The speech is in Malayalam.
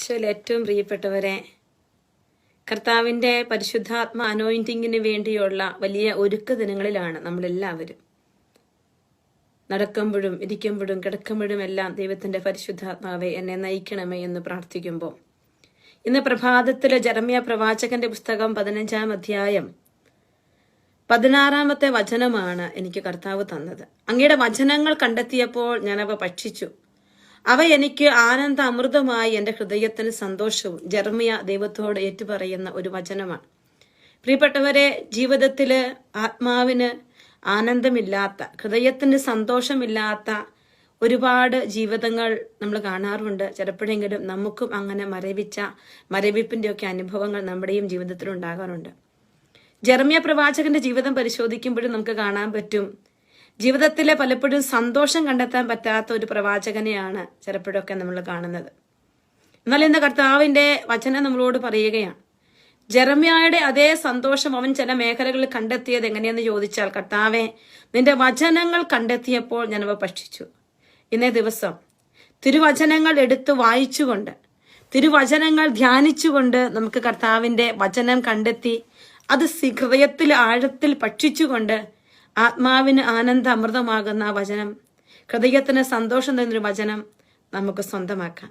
ഈശോയിൽ ഏറ്റവും പ്രിയപ്പെട്ടവരെ കർത്താവിന്റെ പരിശുദ്ധാത്മ അനോയിന്റിങ്ങിന് വേണ്ടിയുള്ള വലിയ ഒരുക്ക ദിനങ്ങളിലാണ് നമ്മളെല്ലാവരും. നടക്കുമ്പോഴും ഇരിക്കുമ്പോഴും കിടക്കുമ്പോഴും എല്ലാം ദൈവത്തിന്റെ പരിശുദ്ധാത്മാവെ എന്നെ നയിക്കണമേ എന്ന് പ്രാർത്ഥിക്കുമ്പോൾ. ഇന്ന് പ്രഭാതത്തിലെ ജർമ്മിയ പ്രവാചകന്റെ പുസ്തകം പതിനഞ്ചാം അധ്യായം പതിനാറാമത്തെ വചനമാണ് എനിക്ക് കർത്താവ് തന്നത്. അങ്ങയുടെ വചനങ്ങൾ കണ്ടെത്തിയപ്പോൾ ഞാനവ ഭക്ഷിച്ചു. അവ എനിക്ക് ആനന്ദ അമൃതമായി എന്റെ ഹൃദയത്തിന് സന്തോഷവും ജർമ്മിയ ദൈവത്തോട് ഏറ്റുപറയുന്ന ഒരു വചനമാണ്. പ്രിയപ്പെട്ടവരെ ജീവിതത്തിൽ ആത്മാവിന് ആനന്ദമില്ലാത്ത ഹൃദയത്തിന് സന്തോഷമില്ലാത്ത ഒരുപാട് ജീവിതങ്ങൾ നമ്മൾ കാണാറുണ്ട്. ചിലപ്പോഴെങ്കിലും നമുക്കും അങ്ങനെ മരവിച്ച മരവിപ്പിന്റെയൊക്കെ അനുഭവങ്ങൾ നമ്മുടെയും ജീവിതത്തിൽ ഉണ്ടാകാറുണ്ട് ജർമ്മിയ പ്രവാചകന്റെ ജീവിതം പരിശോധിക്കുമ്പോഴും നമുക്ക് കാണാൻ പറ്റും ജീവിതത്തിലെ പലപ്പോഴും സന്തോഷം കണ്ടെത്താൻ പറ്റാത്ത ഒരു പ്രവാചകനെയാണ് ചിലപ്പോഴൊക്കെ നമ്മൾ കാണുന്നത്. എന്നാൽ ഇന്ന് കർത്താവിന്റെ വചനം നമ്മളോട് പറയുകയാണ് ജെറമ്യായുടെ അതേ സന്തോഷം അവൻ ചില മേഖലകളിൽ കണ്ടെത്തിയത് എങ്ങനെയെന്ന് ചോദിച്ചാൽ കർത്താവെ നിന്റെ വചനങ്ങൾ കണ്ടെത്തിയപ്പോൾ ഞാനവ ഭക്ഷിച്ചു. ഇന്നേ ദിവസം തിരുവചനങ്ങൾ എടുത്ത് വായിച്ചുകൊണ്ട് തിരുവചനങ്ങൾ ധ്യാനിച്ചുകൊണ്ട് നമുക്ക് കർത്താവിന്റെ വചനം കണ്ടെത്തി അത് ഹൃദയത്തിൽ ആഴത്തിൽ ഭക്ഷിച്ചുകൊണ്ട് ആത്മാവിന് ആനന്ദ അമൃതമാകുന്ന വചനം ഹൃദയത്തിന് സന്തോഷം തരുന്നൊരു വചനം നമുക്ക് സ്വന്തമാക്കാം.